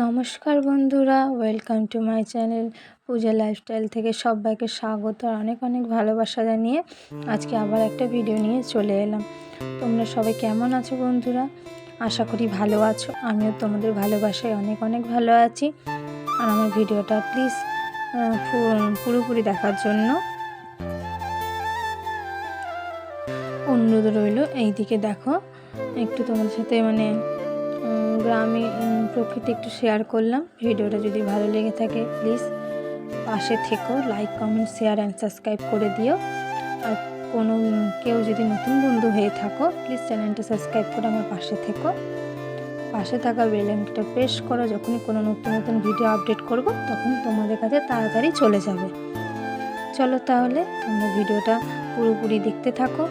নমস্কার বন্ধুরা welcome to my channel Puja lifestyle থেকে সবাইকে স্বাগত আর অনেক অনেক ভালোবাসা জানিয়ে আজকে আবার একটা ভিডিও নিয়ে চলে এলাম। তোমরা সবাই কেমন আছো বন্ধুরা? আশা করি ভালো আছো। আমিও তোমাদের ভালোবাসায় অনেক অনেক ভালো আছি। আর আমার ভিডিওটা প্লিজ পুরোপুরি দেখার জন্য অনুরোধ রইল। এইদিকে দেখো, একটু তোমাদের সাথে মানে গ্রামে প্রকৃতি একটু শেয়ার করলাম। ভিডিওটা যদি ভালো লেগে থাকে প্লিজ পাশে থেকো like comment share and subscribe করে দিও। আর কোনো কেউ যদি নতুন বন্ধু হয়ে থাকো প্লিজ চ্যানেলটা সাবস্ক্রাইব করে আমার পাশে থেকো। পাশে থাকা বেলেনটা প্রেস করো, যখনই কোনো নতুন নতুন ভিডিও আপডেট করব, তখন তোমাদের কাছে তাড়াতাড়ি চলে যাবে। চলো তাহলে তোমরা ভিডিওটা পুরোপুরি দেখতে থাকো।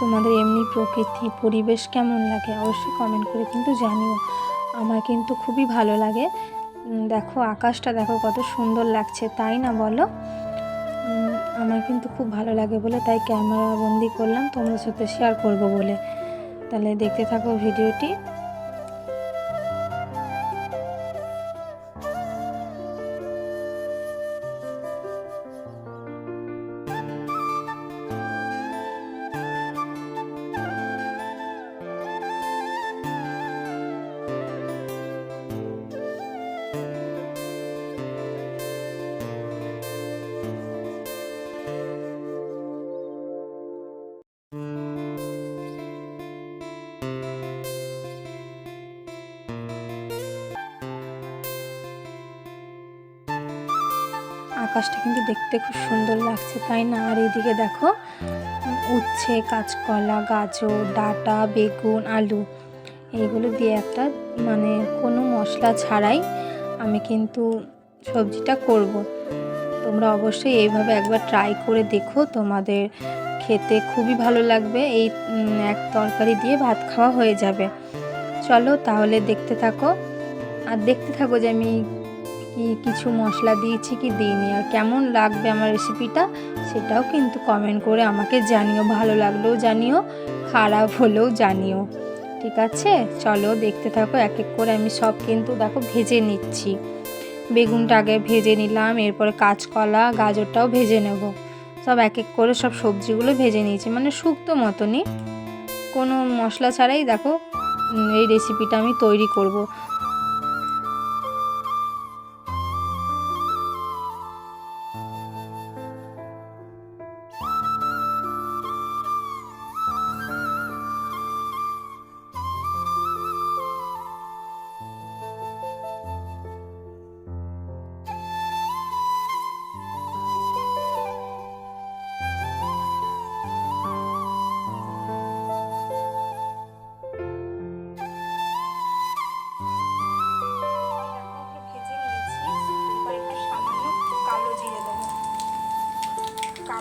তোমাদের এমনি প্রকৃতি, পরিবেশ কেমন লাগে অবশ্যই কমেন্ট করে কিন্তু জানিও। আমার কিন্তু খুবই ভালো লাগে। দেখো আকাশটা দেখো কত সুন্দর লাগছে, তাই না বলো? আমার কিন্তু খুব ভালো লাগে বলে তাই ক্যামেরা বন্দি করলাম, তোমাদের সাথে শেয়ার করব বলে। তাহলে দেখতে থাকো ভিডিওটি আকাশটা কিন্তু দেখতে খুব সুন্দর লাগছে, তাই না? আর এইদিকে দেখো, উচ্ছে, কাঁচকলা, গাজর, ডাটা, বেগুন, আলু, এইগুলো দিয়ে একটা মানে কোনো মশলা ছাড়াই আমি কিন্তু সবজিটা করব। তোমরা অবশ্যই এইভাবে একবার ট্রাই করে দেখো, তোমাদের খেতে খুবই ভালো লাগবে, এই এক তরকারি দিয়ে ভাত খাওয়া হয়ে যাবে। চলো তাহলে দেখতে থাকো। আর দেখতে থাকো যে আমি কি কিছু মশলা দিয়েছি কি দিইনি, আর কেমন লাগবে আমার রেসিপিটা সেটাও কিন্তু কমেন্ট করে আমাকে জানিও, ভালো লাগলেও জানিও, খারাপ হলেও জানিও। ঠিক আছে? চলো দেখতে থাকো, এক এক করে আমি সব কিন্তু দেখো ভেজে নিচ্ছি। বেগুনটা আগে ভেজে নিলাম, এরপরে কাঁচকলা, গাজরটাও ভেজে নেব। সব এক এক করে সব সবজিগুলো ভেজে নিয়েছি মানে শুক্তো মতনই। কোনো মশলা ছাড়াই দেখো এই রেসিপিটা আমি তৈরি করব।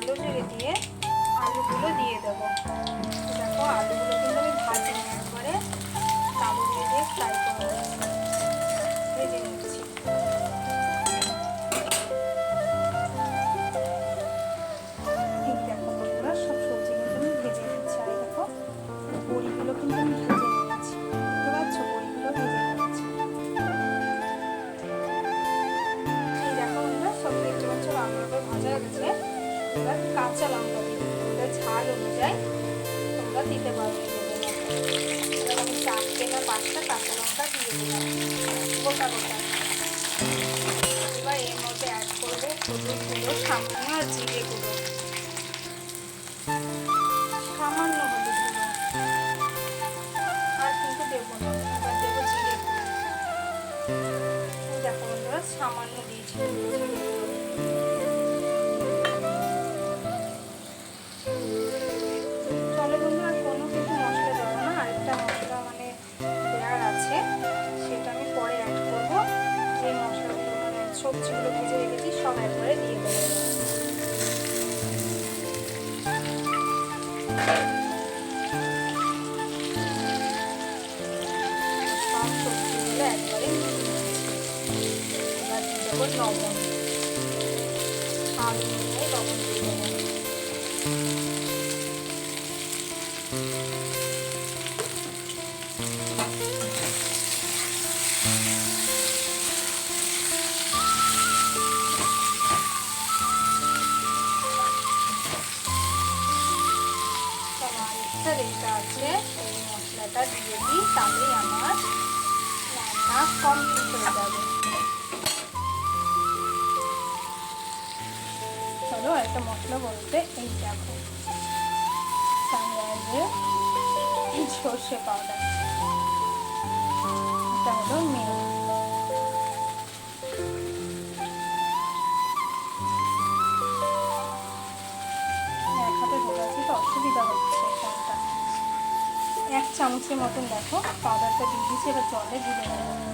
কালো জিরে দিয়ে আলুগুলো দিয়ে দেবো। দেখো, আলুগুলো কিন্তু আমি ভাজি একবারে কালো দিয়ে দিয়ে ফ্রাই দিতে পারবে। আমি চারটে না পাঁচটা কাঁচা লঙ্কা দিয়ে দিলাম গোটা গোটা। এবার এর মধ্যে অ্যাড করব হলুদ সামান্য আর জিরে সামান্য হলুদ আর দেবো না, এবার দেবো জিরে দেখো সামান্য দিয়েছি। লবণ স্বাদ অনুযায়ী লবণ দিয়ে দেবো কমপ্লিট চলো একটা মশলা বলতে এই দেখো। সানরাইজের সর্ষে পাউডার। এটা হলো মেন। এক হাতে ঢোকাচ্ছি তো, অসুবিধা হচ্ছে এক চামচের মতন দেখো, পাউডারটা দিয়ে দিয়েছি, এবার জলে গুলে নেব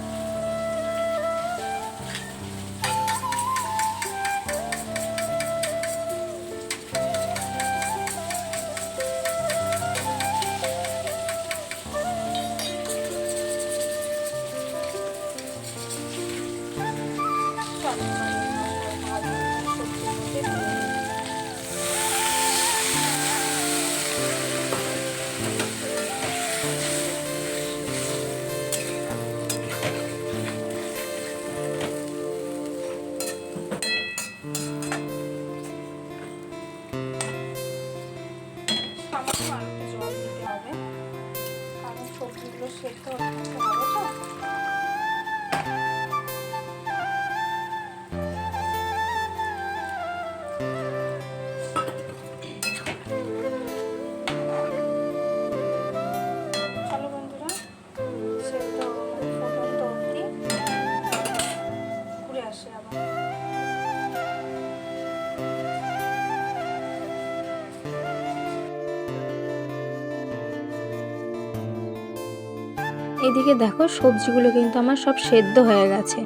এদিকে দেখো, সবজিগুলো কিন্তু আমার সব সেদ্ধ হয়ে গেছে।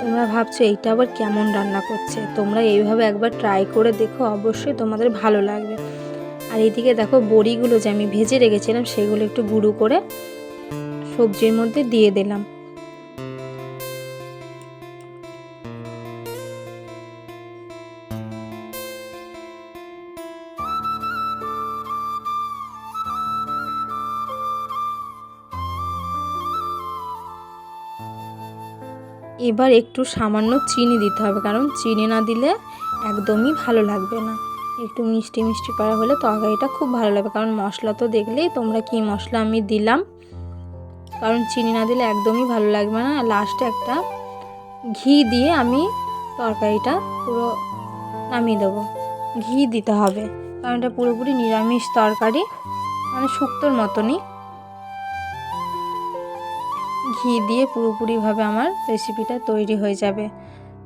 তোমরা ভাবছ, এইটা আবার কেমন রান্না করছে? তোমরা এইভাবে একবার ট্রাই করে দেখো, অবশ্যই তোমাদের ভালো লাগবে। আর এদিকে দেখো, বড়িগুলো যে আমি ভেজে রেখেছিলাম, সেগুলো একটু গুঁড়ো করে সবজির মধ্যে দিয়ে দিলাম। এবার একটু সামান্য চিনি দিতে হবে, কারণ চিনি না দিলে একদমই ভালো লাগবে না। একটু মিষ্টি মিষ্টি করা হলে তরকারিটা খুব ভালো লাগবে, কারণ মশলা তো দেখলেই তোমরা কি মশলা আমি দিলাম। কারণ চিনি না দিলে একদমই ভালো লাগবে না। লাস্টে একটা ঘি দিয়ে আমি তরকারিটা পুরো নামিয়ে দেবো। ঘি দিতে হবে, কারণ এটা পুরোপুরি নিরামিষ তরকারি মানে শুক্তোর মতনই। ঘি দিয়ে পুরোপুরিভাবে আমার রেসিপিটা তৈরি হয়ে যাবে।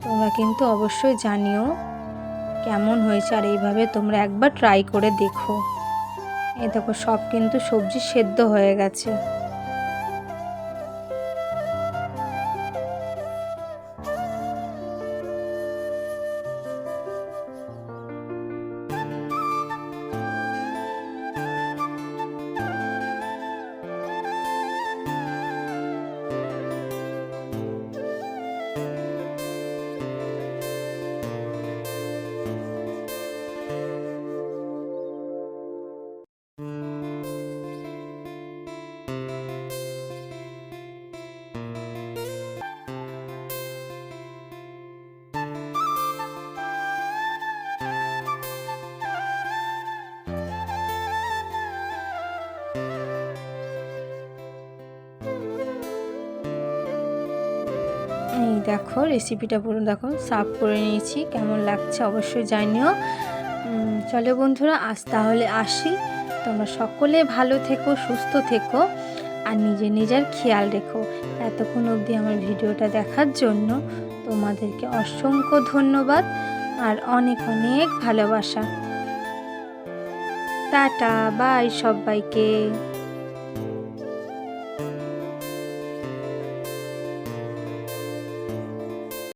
তোমরা কিন্তু অবশ্যই জানিও কেমন হয়েছে আর এইভাবে তোমরা একবার ট্রাই করে দেখো। এ দেখো, সব কিন্তু সবজি সেদ্ধ হয়ে গেছে। দেখো রেসিপিটা পুরো দেখো সার্ভ করে নিয়েছি, কেমন লাগছে অবশ্যই জানিও। চলো বন্ধুরা, আজ তাহলে আসি। তোমরা সকলে ভালো থেকো, সুস্থ থেকো, আর নিজে নিজের খেয়াল রেখো এতক্ষণ অবধি আমার ভিডিওটা দেখার জন্য। তোমাদেরকে অসংখ্য ধন্যবাদ, আর অনেক অনেক ভালোবাসা। টাটা বাই সবাইকে।